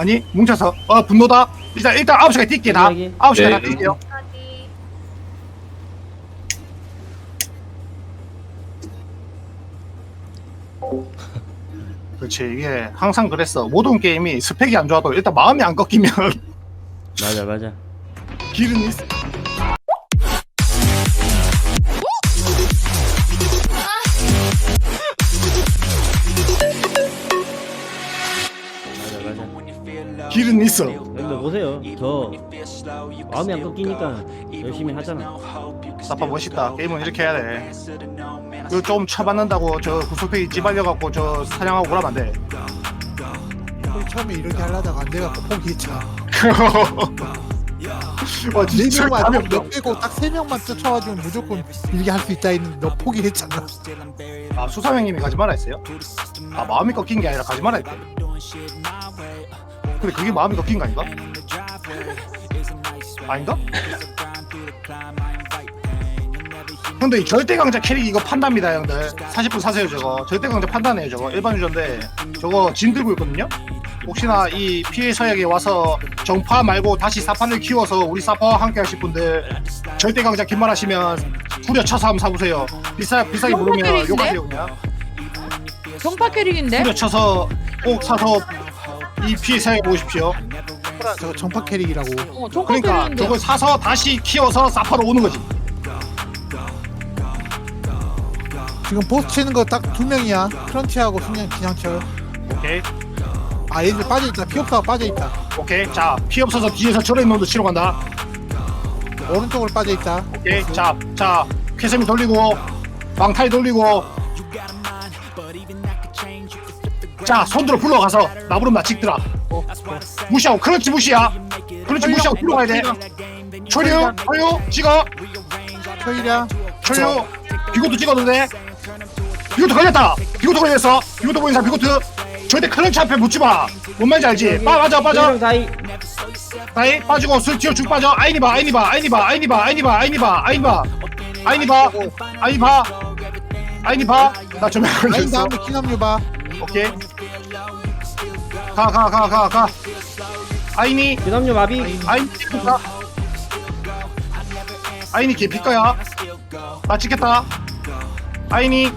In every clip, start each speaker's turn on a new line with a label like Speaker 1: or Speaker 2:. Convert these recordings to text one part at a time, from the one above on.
Speaker 1: 아니 뭉쳐서. 어 분노다. 일단 일단 아홉 시간 뛸게 다.
Speaker 2: 여기.
Speaker 1: 아홉 시간 다
Speaker 3: 네.
Speaker 1: 뛸게요? 그렇지 이게 항상 그랬어. 모든 게임이 스펙이 안 좋아도 일단 마음이 안 꺾이면.
Speaker 2: 맞아 맞아.
Speaker 1: 길은 있어 길은 있어.
Speaker 2: 여러분들 보세요. 저 마음이 안 꺾이니까 열심히 하잖아.
Speaker 1: 사파 멋있다. 게임은 이렇게 해야 돼. 이거 좀 쳐받는다고 저 구석팩이 찌발려갖고 저 사냥하고 그러면 안 돼.
Speaker 4: 처음에 이렇게 하려다가 안 돼갖고 포기했죠. 와네
Speaker 1: 진짜
Speaker 4: 명만
Speaker 1: 감이
Speaker 4: 너
Speaker 1: 없어
Speaker 4: 빼고 딱 세 명만 쫓아가지고 무조건 이렇게 할 수 있다 했는데 너 포기했잖아.
Speaker 1: 아 수삼 형님이 가지 말라 했어요? 아 마음이 꺾인 게 아니라 가지 말라 했대 근데 그게 마음이 꺾인 거 아닌가? 아닌가? 근데 이 절대 강자 캐릭 이거 판답니다 형들 40분 사세요 저거 절대 강자 판단해요 저거 일반 유저인데 저거 진 들고 있거든요 혹시나 이 피해 서역에 와서 정파 말고 다시 사파를 키워서 우리 사파와 함께 하실 분들 절대 강자 긴말 하시면 후려 쳐서 한번 사보세요 비싸, 비싸게
Speaker 5: 정파
Speaker 1: 모르면
Speaker 5: 캐릭인데?
Speaker 1: 욕하세요 그냥
Speaker 5: 정파 캐릭인데?
Speaker 1: 후려 쳐서 꼭 사서 이 피해 서역에 오십시오
Speaker 4: 저거 정파 캐릭이라고.
Speaker 5: 어, 정파
Speaker 1: 그러니까
Speaker 5: 캐릭인데.
Speaker 1: 저걸 사서 다시 키워서 사파로 오는 거지
Speaker 4: 지금 보스 치는 거 딱 두 명이야. 크런치하고 그냥 그냥 쳐.
Speaker 1: 오케이
Speaker 4: 아 얘들 빠져있다. 피업사가 빠져있다.
Speaker 1: 오케이 자 피 없어서 뒤에서 저런 놈도 치러 간다
Speaker 4: 오른쪽으로 빠져있다.
Speaker 1: 오케이 자자 쾌셈이 돌리고 망타이 돌리고 자 손들어 불러가서 나부름 나 찍더라 무시하고 그렇지 무시야 그렇지 무시하고 불러가야 돼 초류 초류 찍어
Speaker 4: 초이랴.
Speaker 1: 초류 비고도 찍어도 돼 비고도 걸렸다 비고도 걸렸어 비고도 보인 사람 비고트 절대 클런치 앞에 묻지 마 뭔 말인지 알지 빠 빠져
Speaker 2: 형 다이
Speaker 1: 다이 빠지고 술 뒤로 쭉 빠져 아이니 봐 아이니 봐 아이니 봐 아이니 봐 아이니 봐 아이니 봐 아이니 봐 아이니 봐 아이니 봐 아이니 봐나
Speaker 4: 라인
Speaker 1: 걸렸어
Speaker 4: 다음에 키남류 봐.
Speaker 1: 오케이 가 가 가 가 가. 아이니?
Speaker 2: 그다음요 마비.
Speaker 1: 아이니 개피까 아이니 개피까야. 나 찍겠다. 아이니.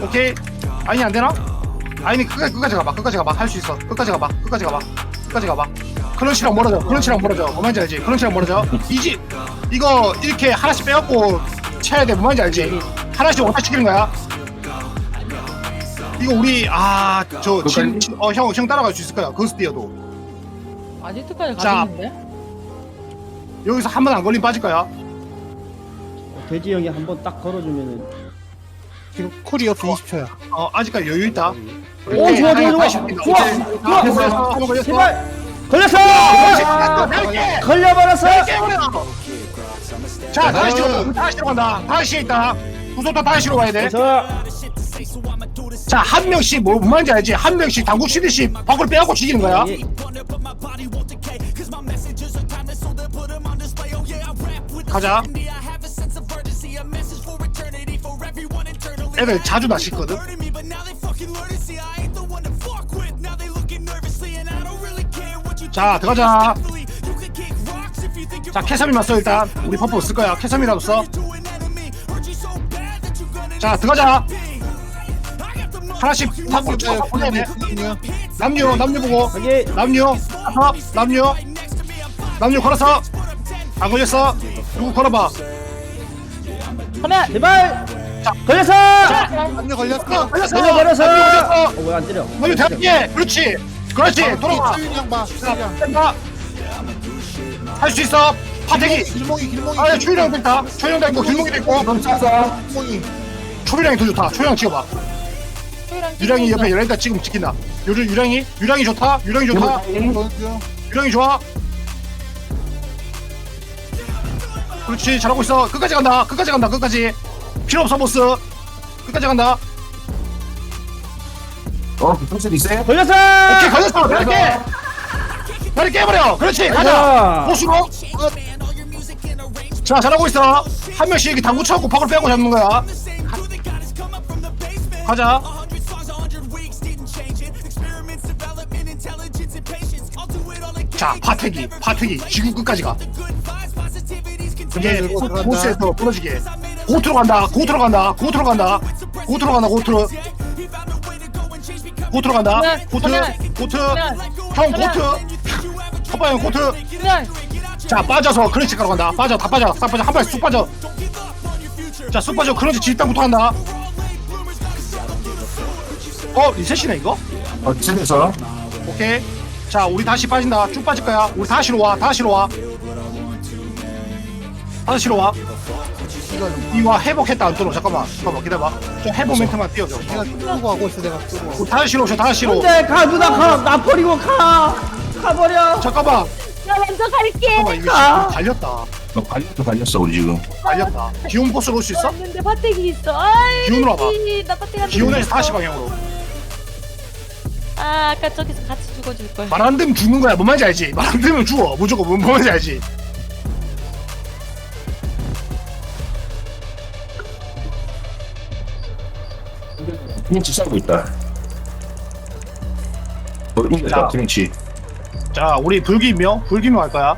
Speaker 1: 오케이. 아이니 안되나? 아이니 끝까지 끝까지 가봐 끝까지 가봐. 할 수 있어. 끝까지 가봐 끝까지 가봐 끝까지 가봐. 클런치랑 멀어져 클런치랑 멀어져. 뭐 말인지 알지? 클런치랑 멀어져. 이지 이거 이렇게 하나씩 빼갖고 쳐야 돼뭐 말인지 알지? 하나씩 원타 시키는 거야 이거 우리 아저어형 형 따라갈 수 있을 거야 거스티어도
Speaker 5: 아지트까지
Speaker 1: 자.
Speaker 5: 가겠는데?
Speaker 1: 여기서 한 번 안 걸리면 빠질 거야
Speaker 2: 돼지 형이 한 번 딱 걸어주면은
Speaker 4: 지금 쿨이 없어 20초야.
Speaker 1: 어 아직까지 여유 있다
Speaker 2: 오 좋아 좋아 좋아 좋아 좋아
Speaker 1: 걸렸어
Speaker 2: 제발 걸렸어
Speaker 1: 네
Speaker 2: 걸려버렸어
Speaker 1: 자 다시 로 다시 로 간다 다시 있다 구속도 다시 로 가야 돼 자 한 명씩 뭐 뭔지 알지? 한 명씩 당구 치듯이 밖으로 빼갖고 죽이는 거야.
Speaker 2: 예.
Speaker 1: 가자. 애들 자주 낚시거든. 자 들어가자. 자 캐섬이 왔어 일단 우리 퍼프 쓸 거야. 캐섬이라도 써 자 들어가자 하나씩 타고 쳐 보내야 돼. 남녀 남녀 보고.
Speaker 2: 여기
Speaker 1: 남녀. 아파 남녀. 남녀 걸어서. 안 걸렸어. 누구 걸어봐.
Speaker 5: 그래.
Speaker 2: 제발. 걸렸어.
Speaker 4: 남녀 걸렸어.
Speaker 1: 걸렸어.
Speaker 2: 걸려버렸어.
Speaker 1: 남녀 걸렸어.
Speaker 2: 어 왜안 때려.
Speaker 1: 남녀 대학에 그렇지. 그렇지.
Speaker 4: 초이량.
Speaker 1: 된다. 할 수 있어. 파태기
Speaker 4: 길몽이 길몽이.
Speaker 1: 아야 초이랑 됐다. 초이랑도 있고 길목이도 있고.
Speaker 4: 길몽이.
Speaker 1: 초이랑이 더 좋다. 초이랑 찍어봐
Speaker 5: 초이랑
Speaker 1: 유량이 옆에 열린다 지금 찍힌다 유, 유량이? 유량이 좋다? 유량이 좋다. 유량이 좋아? 그렇지 잘하고 있어. 끝까지 간다. 끝까지 간다. 끝까지. 필요 없어 보스. 끝까지 간다.
Speaker 3: 어, 무슨 있어요?
Speaker 2: 걸렸어!
Speaker 1: 오케이 걸렸어. 다리 깨 다리 깨버려. 그렇지 가자.
Speaker 2: 가자.
Speaker 1: 보수로. 자 잘하고 있어. 한 명씩 이렇게 당구 쳐갖고 밖으로 빼고 잡는 거야. 가자 자 파태기 파태기 지구 끝까지 가.
Speaker 4: 들고 들어간다.
Speaker 1: 보스에서 부러지게. 고트로 간다 고트로 간다 고트로 간다. 고트로 간다 고트로. 고트로 간다. 고트 고트. 형. 고트. 오빠 형 고트. 자 빠져서 크런치 가러 간다. 빠져 다 빠져 싹 빠져. 한 발에 쑥 빠져. 자쑥 빠져. 크런치 질당부터 간다. 어 리셋이네 이거?
Speaker 3: 어찌돼서
Speaker 1: 오케이 자 우리 다시 빠진다. 쭉 빠질 거야. 우리 다시로 와 다시로 와. 다시로 와. 이와 회복했다 안 뚫어 잠깐만 잠깐만 기다려봐. 저 회복 멘트만 띄워줘.
Speaker 4: 내가 끌고 가고 있어 내가
Speaker 1: 우리 다시로 오셔 다시로.
Speaker 2: 안돼 가 누나 가나 버리고 가. 가버려.
Speaker 1: 잠깐만.
Speaker 5: 나 먼저 갈게.
Speaker 1: 잠깐만 이거
Speaker 2: 아.
Speaker 1: 지금 갈렸다.
Speaker 3: 너 갈렸어 갈렸어 우리 지금.
Speaker 1: 갈렸다. 기온 보스로 올 수 있어?
Speaker 5: 왔는데 파텍이 있어. 아이
Speaker 1: 기운으로 와봐.
Speaker 5: 나 파텍 한
Speaker 1: 기온에서 다시 방향으로
Speaker 5: 아 아까 저기서 같이 죽어줄 걸.
Speaker 1: 말 안 되면 죽는 거야. 뭔 말인지 알지? 말 안 되면 죽어. 무조건 뭔 말인지 알지?
Speaker 3: 크린치 싸우고 있다. 어
Speaker 1: 자.
Speaker 3: 이겼다 크린치.
Speaker 1: 자 우리 불기묘 불기묘 할 거야.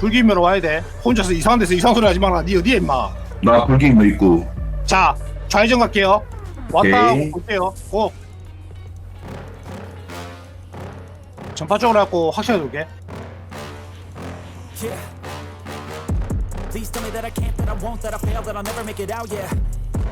Speaker 1: 불기묘로 와야 돼. 혼자서 이상한 데서 이상한 소리 하지 마라. 니 어디에 임마?
Speaker 3: 나 불기도 있고.
Speaker 1: 자 좌회전 갈게요. 왔다
Speaker 3: 오케이.
Speaker 1: 하고 볼게요. 고 전파 쪽으로 갖고 확실하게 돌게
Speaker 6: Yeah. Please tell me that I can't, that I won't, that I fail, that I'll never make it out, yeah.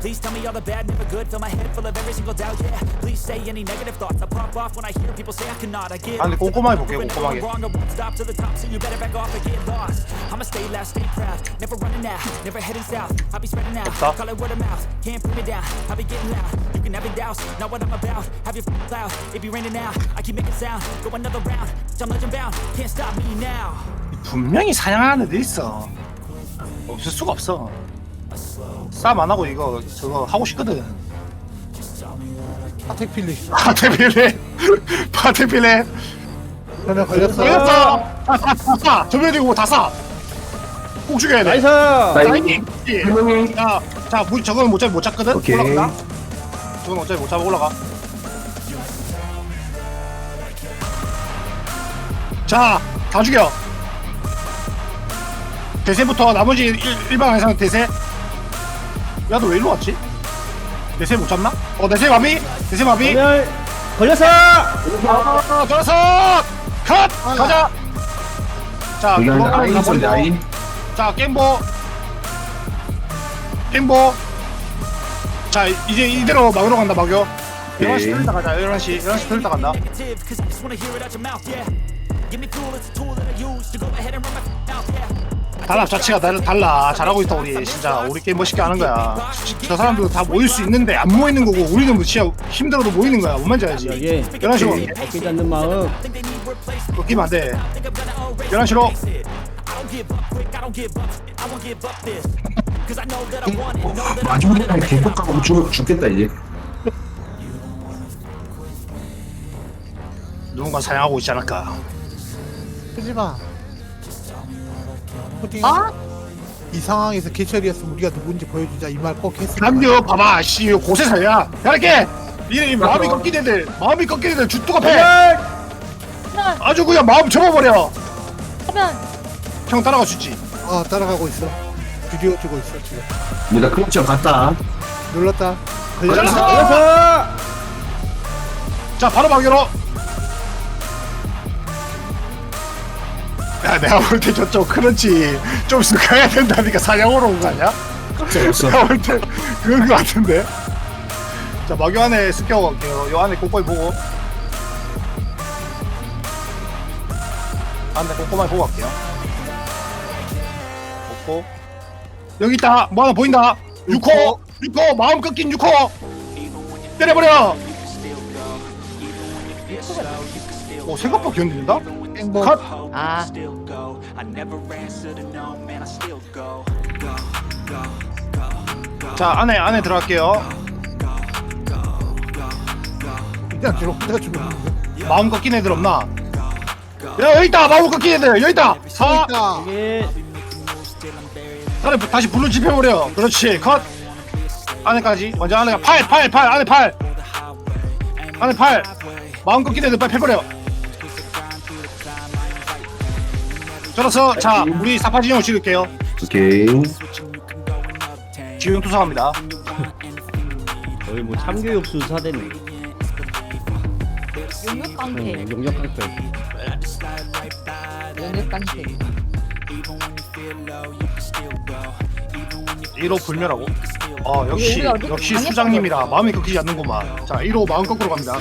Speaker 6: Please tell me all the bad, never good, fill my head full of every single doubt, yeah. Please say any negative thoughts, I pop off when I hear people say I cannot, I get
Speaker 1: 아 근데 꼼꼼하게 볼게
Speaker 6: Doing it all
Speaker 1: 꼼꼼하게
Speaker 6: wrong, I won't stop to the top, so you better back off and get lost. I'ma stay loud, stay proud, never running out, never heading south. I'll be spreading out,
Speaker 1: Stop.
Speaker 6: call it word of mouth, can't put me down. I'll be getting loud, you can have it douse, not what I'm about. Have your f- cloud, it be raining now. I keep making sound, go another round. I'm legend bound, can't stop me now.
Speaker 1: 분명히 사냥하는 애들 있어 없을 수가 없어 싸움 안 하고 이거 저거 하고 싶거든
Speaker 4: 파텍필리
Speaker 1: 파테필레 파테필레
Speaker 4: 그러면 걸렸어
Speaker 1: 걸렸어 다싸 전면이고 다싸꼭 죽여야 돼
Speaker 2: 나이스.
Speaker 3: 분명히
Speaker 1: 자, 자, 물 저거는 못 잡, 못 잡거든.
Speaker 3: 오케이.
Speaker 1: 올라간다. 저건 어차피 못 잡아 올라가. 자, 다 죽여. 대세부터 나머지 일, 일반 회사는 대세. 야, 너 왜 일로 왔지? 대세 못 잡나? 어, 대세 마비? 대세 마비?
Speaker 2: 오늘 걸렸어
Speaker 1: 어, 돌아서! 컷! 가자! 자,
Speaker 3: 여기
Speaker 1: 그거
Speaker 3: 아이 있어
Speaker 1: 가버리고.
Speaker 3: 아이
Speaker 1: 자 게임보 게임보 자 이제 이대로 막으러 간다 막요 11시
Speaker 3: 오케이.
Speaker 1: 틀다 가자 11시 11시 틀다 간다
Speaker 6: negative, cause I just wanna hear it out your mouth, yeah. Give me fuel, it's a tool that I use to go ahead and run my mouth, yeah.
Speaker 1: 단합 자체가 달, 달라. 잘하고 있다 우리. 진짜 우리 게임 멋있게 하는 거야. 저 사람들 다 모일 수 있는데 안 모이는 거고 우리는 뭐 진짜 힘들어도 모이는 거야. 뭔 말인지. 알지
Speaker 2: 여기
Speaker 1: 11시로
Speaker 2: 바뀌지 않는 마음.
Speaker 1: 꺾이면 안돼. 11시로.
Speaker 6: I don't give up quick, I don't give up, I won't give up this. Cause I know that I want it, know that I
Speaker 3: 마지막에 계속 가고 죽, 죽겠다 이제.
Speaker 1: 누군가 사냥하고 있지 않을까?
Speaker 4: 하지마 푸딩.
Speaker 5: 아?
Speaker 4: 이 상황에서 개철이었으면 우리가 누군지 보여주자. 이 말 꼭 했을 거야
Speaker 1: 남겨 봐봐 씨 고세사야. 이렇게. 이 마음이 꺾인 애들 마음이 꺾인 애들 주뚜가 패.
Speaker 5: 하면
Speaker 1: 아주 그냥 마음 접어버려.
Speaker 5: 하면
Speaker 1: 형 따라갈 수 있지?
Speaker 4: 어 따라가고 있어. 비디오 주고 있어 지금.
Speaker 3: 내가 크린치랑 갔다.
Speaker 4: 눌렀다.
Speaker 1: 걸렸어!
Speaker 2: 걸렸어
Speaker 1: 자 바로 막여로 야 내가 볼 때 저쪽 크런치 좀 있으면 가야 된다니까 사냥으로 온 거 아니야?
Speaker 3: 없어.
Speaker 1: 내가 볼 때 그런 거 같은데. 자 안에 습격 갈게요. 요 안에 꼼꼼히 보고. 안에 꼼꼼히 보고 갈게요. 보고. 여기 있다. 뭐 하나 보인다. 6호. 6호. 마음 꺾인 6호. 때려버려. 오 생각보다 견딘다?
Speaker 4: 행복.
Speaker 1: 컷!
Speaker 5: 아
Speaker 1: 자 안에 안에 들어갈게요.
Speaker 4: 그냥 지금 혼자 죽었는데?
Speaker 1: 마음 꺾인 애들 없나? 야 여기 있다! 마음 꺾인 애들! 여기 있다! 사
Speaker 4: 있다
Speaker 2: 여기
Speaker 1: 안에 다시 불로 집혀버려. 그렇지 컷. 안에까지. 먼저 안에 팔팔팔 안에 팔. 안에 팔. 마음 꺾인 애들 빨리 패버려 저로서 자 우리 사파 진영 찍을게요.
Speaker 3: 오케이.
Speaker 1: 지금 투성합니다.
Speaker 2: 거의 뭐 참교육 수 사대네
Speaker 5: 용역 깡패.
Speaker 2: 응, 용역 강패
Speaker 5: 용역 깡패.
Speaker 1: 1호 불멸하고. 어 역시
Speaker 5: 우리 어디
Speaker 1: 역시 수장님이라 마음이 꺾이지 않는구만. 자 1호 마음 거꾸로 갑니다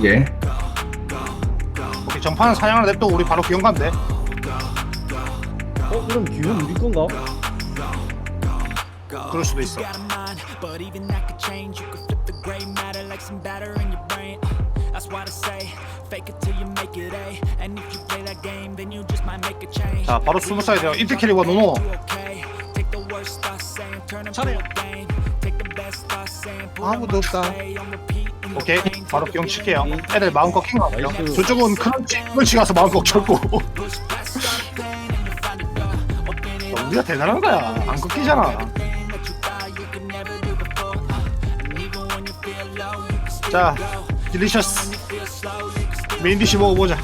Speaker 1: 오케이 전파는 사냥을 냅둬 우리 바로 돼
Speaker 2: 어? 그럼 기운 우리 건가?
Speaker 1: 그럴 수도 있어
Speaker 6: got a mind, but even that could change. You could flip the gray matter like some batter in your brain. That's why I say, fake it till you make it A. And if you play that game, then you just might make a change.
Speaker 1: 자 바로 스무 살 돼요 이트 캐리와 노노
Speaker 6: Okay, take the worst thoughts saying, turn them to a game. Take the best thoughts saying, put 'em
Speaker 4: 아무도 없다.
Speaker 6: play on repeat. in your
Speaker 1: 오케이. 바로 기용 칠게요 애들 마음 꺾인 거 같아요
Speaker 2: 나이스.
Speaker 1: 저쪽은 크런치 크런치 가서 마음 꺾였고
Speaker 6: Push past all the pain and you find a door. Open it
Speaker 1: 우리가 대단한 거야 안 꺾이잖아 자. 딜리셔스 메인 디시 먹어보자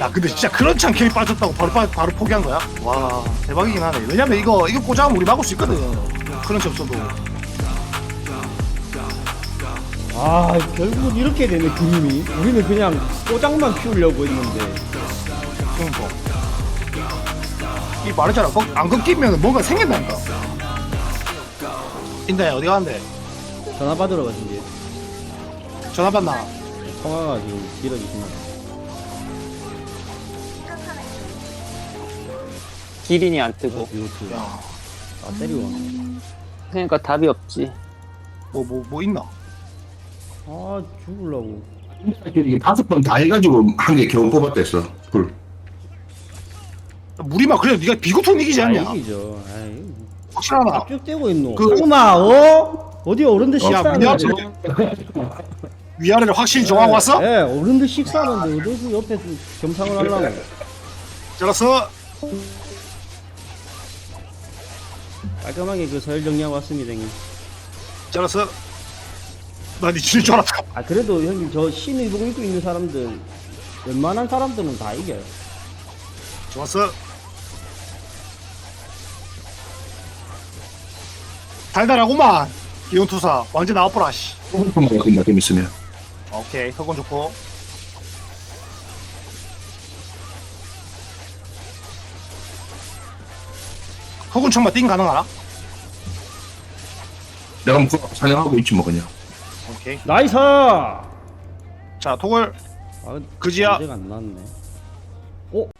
Speaker 1: 야 근데 진짜 크런치 한 킬이 빠졌다고 바로 빠, 바로 포기한 거야? 와 대박이긴 하네 왜냐면 이거 이거 꽂아면 우리 막을 수 있거든 크런치 없어도
Speaker 2: 아 결국은 이렇게 되네 그림이. 우리는 그냥 꼬장만 피우려고 했는데.
Speaker 1: 그러니까. 이 말했잖아 꺾- 안 꺾이면 뭔가 생긴다니까. 인다야 어디 가는데?
Speaker 2: 전화 받으러 가신지
Speaker 1: 전화 받나?
Speaker 2: 통화가 지금 길어지시나?
Speaker 7: 기린이 안 뜨고.
Speaker 2: 이것도.
Speaker 1: 야.
Speaker 2: 아 때리고
Speaker 7: 그러니까 답이 없지.
Speaker 1: 뭐 뭐 뭐 있나?
Speaker 2: 아 죽을라고
Speaker 3: 이게 다섯 번 다 해가지고 한 개 겨우 뽑았댔어. 불.
Speaker 1: 무리만 그래 네가 비고통 이기지 않냐?
Speaker 2: 아 이기죠 아이
Speaker 1: 확실하나?
Speaker 2: 압축되고 있노
Speaker 1: 그-
Speaker 2: 상마 어? 어디 어른들
Speaker 1: 야
Speaker 2: 식사하는데
Speaker 1: 위아래 위아래를 확실히 정하고 왔어?
Speaker 2: 예 어른들 식사하는데 어디서 옆에서 겸상을 하려고
Speaker 1: 잘했어
Speaker 2: 깔끔하게 그 서열 정리하고 왔습니다 형님
Speaker 1: 잘했어 나니 지는 줄 알았다
Speaker 2: 아 그래도 형님 저 신의복 입고 있는 사람들 웬만한 사람들은 다 이겨요
Speaker 1: 좋았어 달달하구만 기온투사 완전 나와보라 씨
Speaker 3: 조금 먹은다, 좀 있으면.
Speaker 1: 오케이 그건 좋고 허군 청마 띵 가능하나?
Speaker 3: 내가 뭐 그거 사냥하고 있지 뭐 그냥.
Speaker 1: 오케이
Speaker 2: 나이스
Speaker 1: 아자 토글
Speaker 2: 근데
Speaker 1: 그지야.
Speaker 2: 문제가 안 나왔네 어?